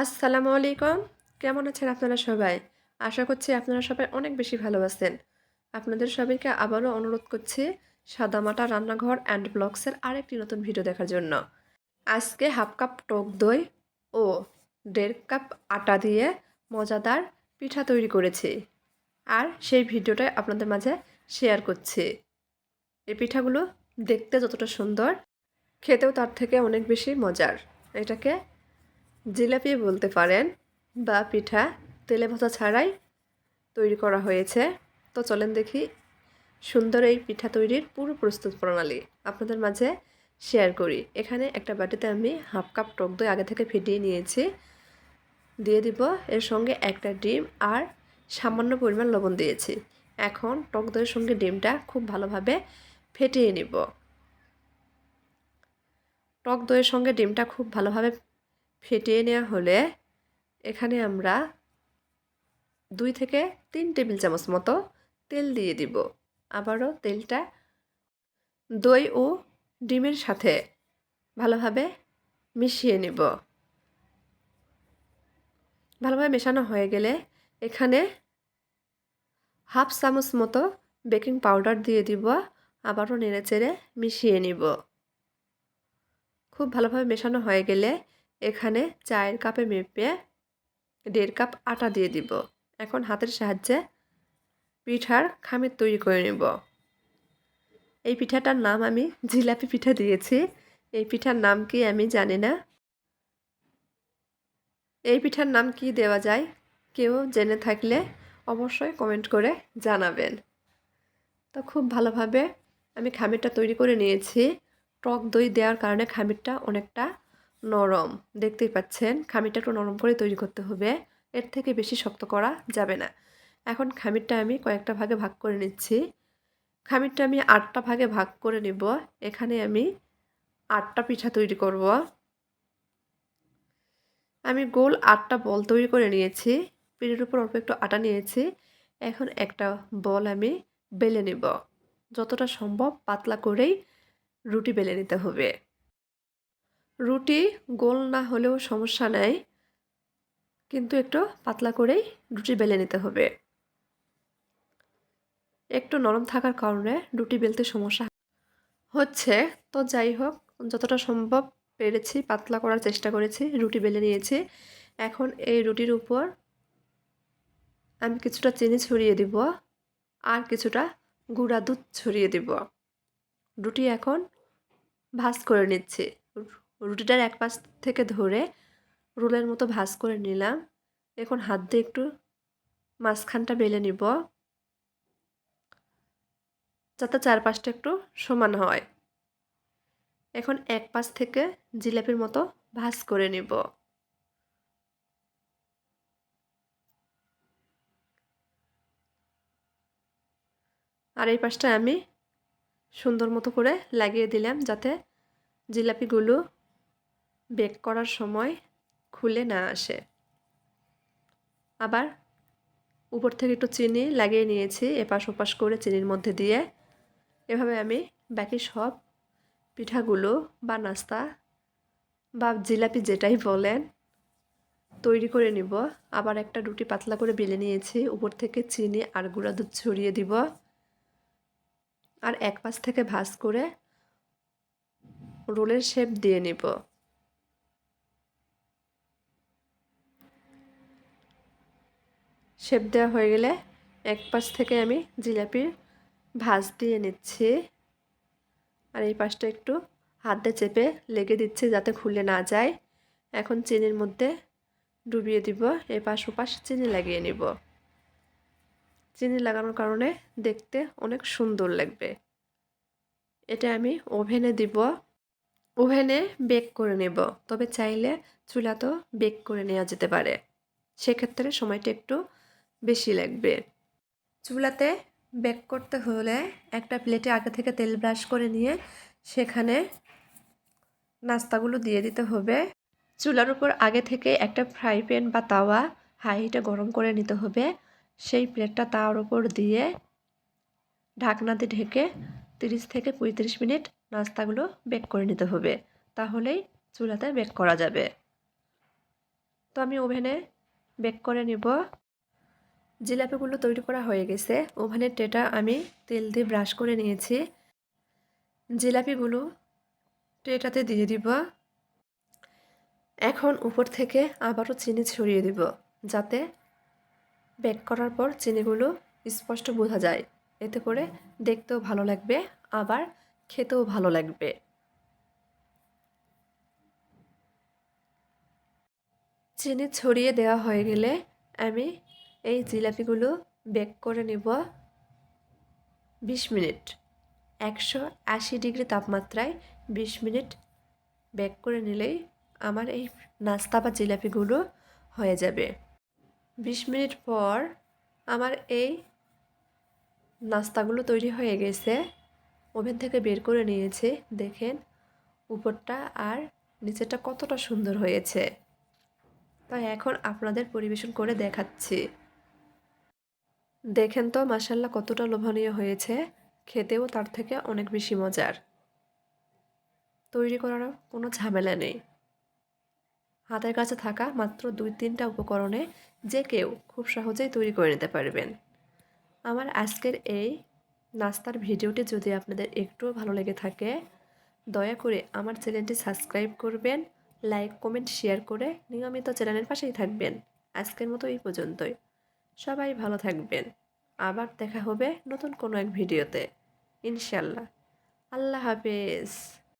আসসালামু আলাইকুম। কেমন আছেন আপনারা সবাই? আশা করছি আপনারা সবাই অনেক বেশি ভালো আছেন। আপনাদের সবাইকে আবারও অনুরোধ করছি সাদামাটা রান্নাঘর অ্যান্ড ব্লগসের আরেকটি নতুন ভিডিও দেখার জন্য। আজকে হাফ কাপ টক দই ও দেড় কাপ আটা দিয়ে মজাদার পিঠা তৈরি করেছি। আর সেই ভিডিওটাই আপনাদের মাঝে শেয়ার করছি। এই পিঠাগুলো দেখতে যতটা সুন্দর, খেতেও তার থেকে অনেক বেশি মজার। এটাকে জিলাপি বলতে পারেন বা পিঠা, তেলে ভাজা ছাড়াই তৈরি করা হয়েছে। তো চলেন দেখি সুন্দর এই পিঠা তৈরির পুরো প্রস্তুত প্রণালী আপনাদের মাঝে শেয়ার করি। এখানে একটা বাটিতে আমি হাফ কাপ টক দই আগে থেকে ফিটিয়ে নিয়েছি। দিয়ে দিব এর সঙ্গে একটা ডিম আর সামান্য পরিমাণ লবণ দিয়েছি। এখন টক দইয়ের সঙ্গে ডিমটা খুব ভালোভাবে ফেটিয়ে নিব। টক দইয়ের সঙ্গে ডিমটা খুব ভালোভাবে ফেটিয়ে নেওয়া হলে এখানে আমরা দুই থেকে তিন টেবিল চামচ মতো তেল দিয়ে দিব। আবারও তেলটা দই ও ডিমের সাথে ভালোভাবে মিশিয়ে নিব। ভালোভাবে মেশানো হয়ে গেলে এখানে হাফ চামচ মতো বেকিং পাউডার দিয়ে দিব। আবারও নেড়ে চেড়ে মিশিয়ে নিব। খুব ভালোভাবে মেশানো হয়ে গেলে এখানে চায়ের কাপে মেপে দেড় কাপ আটা দিয়ে দিব। এখন হাতের সাহায্যে পিঠার খামির তৈরি করে নেব। এই পিঠাটার নাম আমি জিলাপি পিঠা দিয়েছি। এই পিঠার নাম কি আমি জানি না। এই পিঠার নাম কি দেওয়া যায় কেউ জেনে থাকলে অবশ্যই কমেন্ট করে জানাবেন। তো খুব ভালোভাবে আমি খামিরটা তৈরি করে নিয়েছি। টক দই দেওয়ার কারণে খামিরটা অনেকটা নরম। দেখতেই পাচ্ছেন খামিরটা একটু নরম করে তৈরি করতে হবে। এর থেকে বেশি শক্ত করা যাবে না। এখন খামিরটা আমি কয়েকটা ভাগে ভাগ করে নিচ্ছি। খামিরটা আমি আটটা ভাগে ভাগ করে নেব। এখানে আমি আটটা পিঠা তৈরি করব। আমি গোল আটটা বল তৈরি করে নিয়েছি। পিঠের উপর অল্প একটু আটা নিয়েছি। এখন একটা বল আমি বেলে নেব। যতটা সম্ভব পাতলা করেই রুটি বেলে নিতে হবে। রুটি গোল না হলেও সমস্যা নেই, কিন্তু একটু পাতলা করেই রুটি বেলে নিতে হবে। একটু নরম থাকার কারণে রুটি বেলতে সমস্যা হচ্ছে। তো যাই হোক, যতটা সম্ভব পেরেছি, পাতলা করার চেষ্টা করেছি, রুটি বেলে নিয়েছি। এখন এই রুটির উপর আমি কিছুটা চিনি ছড়িয়ে দিব আর কিছুটা গুঁড়া দুধ ছড়িয়ে দিব। রুটি এখন ভাজ করে নিচ্ছি। রুটিটার এক পাশ থেকে ধরে রোলের মতো ভাজ করে নিলাম। এখন হাত দিয়ে একটু মাঝখানটা বেলে নিব, যাতে চারপাশটা একটু সমান হয়। এখন এক পাশ থেকে জিলাপির মতো ভাজ করে নিব। আর এই পাশটা আমি সুন্দর মতো করে লাগিয়ে দিলাম, যাতে জিলাপিগুলো বেক করার সময় খুলে না আসে। আবার উপর থেকে একটু চিনি লাগিয়ে নিয়েছি, এপাশ ওপাশ করে চিনির মধ্যে দিয়ে। এভাবে আমি বাকি সব পিঠাগুলো বা নাস্তা বা জিলাপি যেটাই বলেন তৈরি করে নিব। আবার একটা রুটি পাতলা করে বেলে নিয়েছি, উপর থেকে চিনি আর গুঁড়া দুধ ছড়িয়ে দিব। আর এক পাশ থেকে ভাজ করে রোলের শেপ দিয়ে নিব। শেপ দেওয়া হয়ে গেলে এক পাশ থেকে আমি জিলাপির ভাজ দিয়ে নিচ্ছি। আর এই পাশটা একটু হাত চেপে লেগে দিচ্ছি যাতে খুলে না যায়। এখন চিনির মধ্যে ডুবিয়ে দিব এই পাশ ওপাশ চিনি লাগিয়ে নিব। চিনি লাগানোর কারণে দেখতে অনেক সুন্দর লাগবে। এটা আমি ওভেনে দিব। ওভেনে বেক করে নেব, তবে চাইলে চুলাতেও বেক করে নেওয়া যেতে পারে। সেক্ষেত্রে সময়টা একটু বেশি লাগবে। চুলাতে বেক করতে হলে একটা প্লেটে আগে থেকে তেল ব্রাশ করে নিয়ে সেখানে নাস্তাগুলো দিয়ে দিতে হবে। চুলার উপর আগে থেকে একটা ফ্রাই প্যান বা তাওয়া হাই হিটে গরম করে নিতে হবে। সেই প্লেটটা তাওয়ার উপর দিয়ে ঢাকনা দিয়ে ঢেকে তিরিশ থেকে পঁয়ত্রিশ মিনিট নাস্তাগুলো বেক করে নিতে হবে। তাহলেই চুলাতে বেক করা যাবে। তো আমি ওভেনে বেক করে নেব। জিলাপিগুলো তৈরি করা হয়ে গেছে। ওভেনের ট্রেটা আমি তেল দিয়ে ব্রাশ করে নিয়েছি। জিলাপিগুলো ট্রেটাতে দিয়ে দিব। এখন উপর থেকে আবারও চিনি ছড়িয়ে দিব, যাতে বেক করার পর চিনিগুলো স্পষ্ট বোঝা যায়। এতে করে দেখতেও ভালো লাগবে, আবার খেতেও ভালো লাগবে। চিনি ছড়িয়ে দেওয়া হয়ে গেলে আমি এই জিলাপিগুলো বেক করে নেব বিশ মিনিট। একশো আশি ডিগ্রি তাপমাত্রায় বিশ মিনিট বেক করে নিলেই আমার এই নাস্তা বা জিলাপিগুলো হয়ে যাবে। বিশ মিনিট পর আমার এই নাস্তাগুলো তৈরি হয়ে গেছে। ওভেন থেকে বের করে নিয়েছে। দেখেন, উপরটা আর নিচেরটা কতটা সুন্দর হয়েছে। তাই এখন আপনাদের পরিবেশন করে দেখাচ্ছি। দেখেন তো মাসাল্লাহ কতটা লোভনীয় হয়েছে। খেতেও তার থেকে অনেক বেশি মজার। তৈরি করার কোনো ঝামেলা নেই। হাতের কাছে থাকা মাত্র দুই তিনটা উপকরণে যে কেউ খুব সহজেই তৈরি করে নিতে পারবেন। আমার আজকের এই নাস্তার ভিডিওটি যদি আপনাদের একটুও ভালো লেগে থাকে, দয়া করে আমার চ্যানেলটি সাবস্ক্রাইব করবেন, লাইক, কমেন্ট, শেয়ার করে নিয়মিত চ্যানেলের পাশেই থাকবেন। আজকের মতো এই পর্যন্তই। সবাই ভালো থাকবেন। আবার দেখা হবে নতুন কোনো এক ভিডিওতে। ইনশাল্লাহ। আল্লাহ হাফেজ।